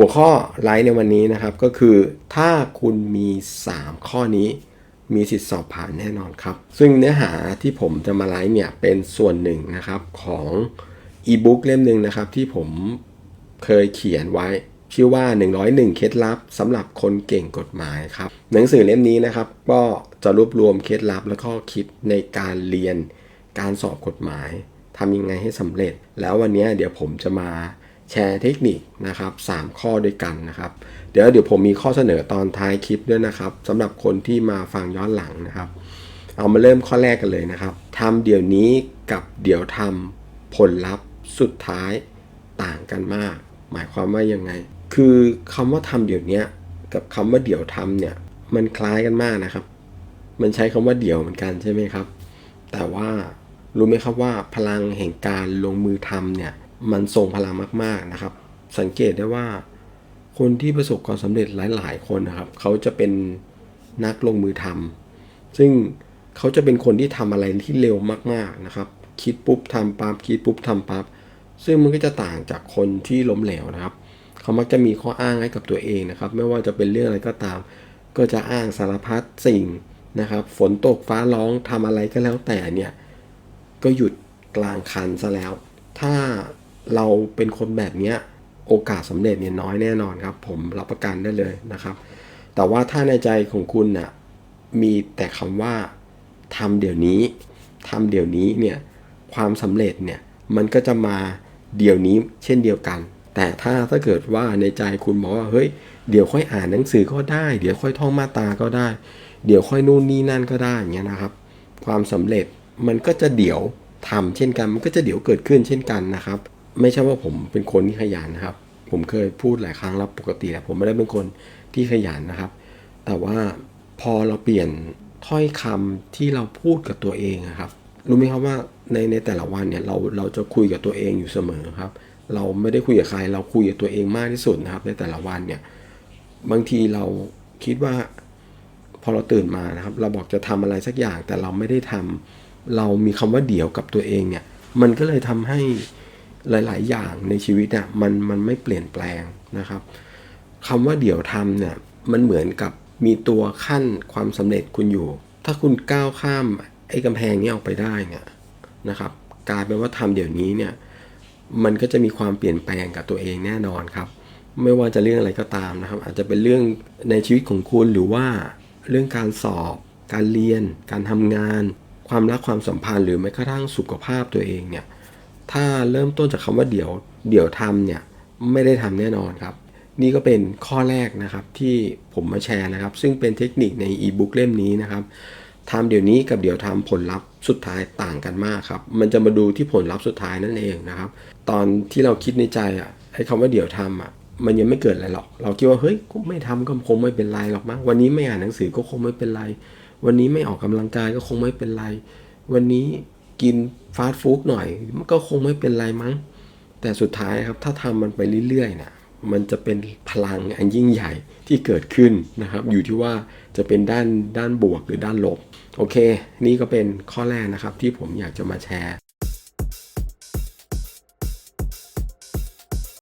หัวข้อไลฟ์ในวันนี้นะครับก็คือถ้าคุณมี 3 ข้อนี้มีสิทธิสอบผ่านแน่นอนครับ ซึ่งเนื้อหาที่ผมจะมาไลฟ์เนี่ยเป็นส่วนหนึ่งนะครับของอีบุ๊กเล่มหนึ่งนะครับที่ผมเคยเขียนไว้ ชื่อว่า 101 เคล็ดลับสำหรับคนเก่งกฎหมายครับ หนังสือเล่มนี้นะครับ ก็จะรวบรวมเคล็ดลับและข้อคิดในการเรียนการสอบกฎหมายทำยังไงให้สำเร็จ แล้ววันนี้เดี๋ยวผมจะมา แชร์เทคนิคนะครับ3ข้อด้วยกันนะครับ เดี๋ยวเดี๋ยวผมมีข้อเสนอตอนท้ายคลิปด้วยนะครับสำหรับคนที่มาฟังย้อนหลังนะครับ เอามาเริ่มข้อแรกกันเลยนะครับทำเดี๋ยวนี้กับเดี๋ยวทำผลลัพธ์สุดท้ายต่างกันมาก หมายความว่ายังไง คือคำว่าทำเดี๋ยวนี้กับคำว่าเดี๋ยวทำเนี่ยมันคล้ายกันมากนะครับ มันใช้คำว่าเดี๋ยวเหมือนกันใช่ไหมครับ แต่ว่ารู้ไหมครับว่าพลังแห่งการลงมือทำเนี่ย มันทรงพลังมาก ๆนะครับ สังเกตได้ว่า คนที่ประสบความสำเร็จหลาย ๆ คนนะครับ เขาจะเป็นนักลงมือทำซึ่งเขาจะเป็นคนที่ทำอะไรที่เร็วมาก ๆนะครับ คิดปุ๊บทำปั๊บคิดปุ๊บทำปั๊บซึ่งมันก็จะต่างจากคนที่ล้มเหลวนะครับ เขามักจะมีข้ออ้างให้กับตัวเองนะครับ ไม่ว่าจะเป็นเรื่องอะไรก็ตาม ก็จะอ้างสารพัดสิ่งนะครับ ฝนตกฟ้าร้องทำอะไรก็แล้วแต่เนี่ย ก็หยุดกลางคันซะแล้ว ถ้า เราเป็นคนแบบเนี้ยโอกาสสำเร็จเนี่ยน้อยแน่นอนครับ ผมรับประกันได้เลยนะครับ แต่ว่าถ้าในใจของคุณน่ะมีแต่คำว่าทำเดี๋ยวนี้ทำเดี๋ยวนี้เนี่ยความสำเร็จเนี่ยมันก็จะมาเดี๋ยวนี้เช่นเดียวกัน แต่ถ้าถ้าเกิดว่าในใจคุณบอกว่าเฮ้ยเดี๋ยวค่อยอ่านหนังสือก็ได้ เดี๋ยวค่อยท่องมาตาก็ได้ เดี๋ยวค่อยนู่นนี่นั่นก็ได้อย่างเงี้ยนะครับ ความสำเร็จมันก็จะเดี๋ยวทำเช่นกัน มันก็จะเดี๋ยวเกิดขึ้นเช่นกันนะครับ ไม่ใช่ว่าผมเป็นคนที่ขยันนะครับ ผมเคยพูดหลายครั้งแล้วปกติแหล้วผมไม่ได้เป็นคนที่ขยันนะครับ แต่ว่าพอเราเปลี่ยนถ้อยคำที่เราพูดกับตัวเองอะครับ รู้ไหมครับว่าในในแต่ละวันเนี่ยเราเราจะคุยกับตัวเองอยู่เสมอครับ เราไม่ได้คุยกับใคร เราคุยกับตัวเองมากที่สุดนะครับ ในแต่ละวันเนี่ยบางทีเราคิดว่า พอเราตื่นมานะครับ เราบอกจะทำอะไรสักอย่างแต่เราไม่ได้ทำเรามีคำว่าเดี๋ยวกับตัวเองเนี่ย มันก็เลยทำให้ หลาย ๆ อย่างในชีวิตอะมันมันไม่เปลี่ยนแปลงนะครับคำว่าเดี๋ยวทำเนี่ยมันเหมือนกับมีตัวขั้นความสำเร็จคุณอยู่ ถ้าคุณก้าวข้ามไอ้กำแพงนี้ออกไปได้เนี่ยนะครับกลายเป็นว่าทำเดี๋ยวนี้เนี่ยมันก็จะมีความเปลี่ยนแปลงกับตัวเองแน่นอนครับ ไม่ว่าจะเรื่องอะไรก็ตามนะครับ อาจจะเป็นเรื่องในชีวิตของคุณหรือว่าเรื่องการสอบ การเรียน การทำงาน ความรักความสัมพันธ์หรือแม้กระทั่งสุขภาพตัวเองเนี่ย ถ้าเริ่มต้นจากคำว่าเดี๋ยวเดี๋ยวทำเนี่ยไม่ได้ทำแน่นอนครับ นี่ก็เป็นข้อแรกนะครับที่ผมมาแชร์นะครับ ซึ่งเป็นเทคนิคในอีบุ๊กเล่มนี้นะครับทำเดี๋ยวนี้กับเดี๋ยวทำผลลัพธ์สุดท้ายต่างกันมากครับ มันจะมาดูที่ผลลัพธ์สุดท้ายนั่นเองนะครับ ตอนที่เราคิดในใจอะไอ้คำว่าเดี๋ยวทำอะมันยังไม่เกิดอะไรหรอก เราคิดว่าเฮ้ยกูไม่ทำก็คงไม่เป็นไรหรอกมั้งวันนี้ไม่อ่านหนังสือก็คงไม่เป็นไร วันนี้ไม่ออกกำลังกายก็คงไม่เป็นไร วันนี้ กินฟาสต์ฟู้ดหน่อยมันก็คงไม่เป็นไรมั้ง แต่สุดท้ายครับถ้าทำมันไปเรื่อยๆเนี่ยมันจะเป็นพลังอันยิ่งใหญ่ที่เกิดขึ้นนะครับ อยู่ที่ว่าจะเป็นด้านด้านบวกหรือด้านลบ โอเค นี่ก็เป็นข้อแรกนะครับที่ผมอยากจะมาแชร์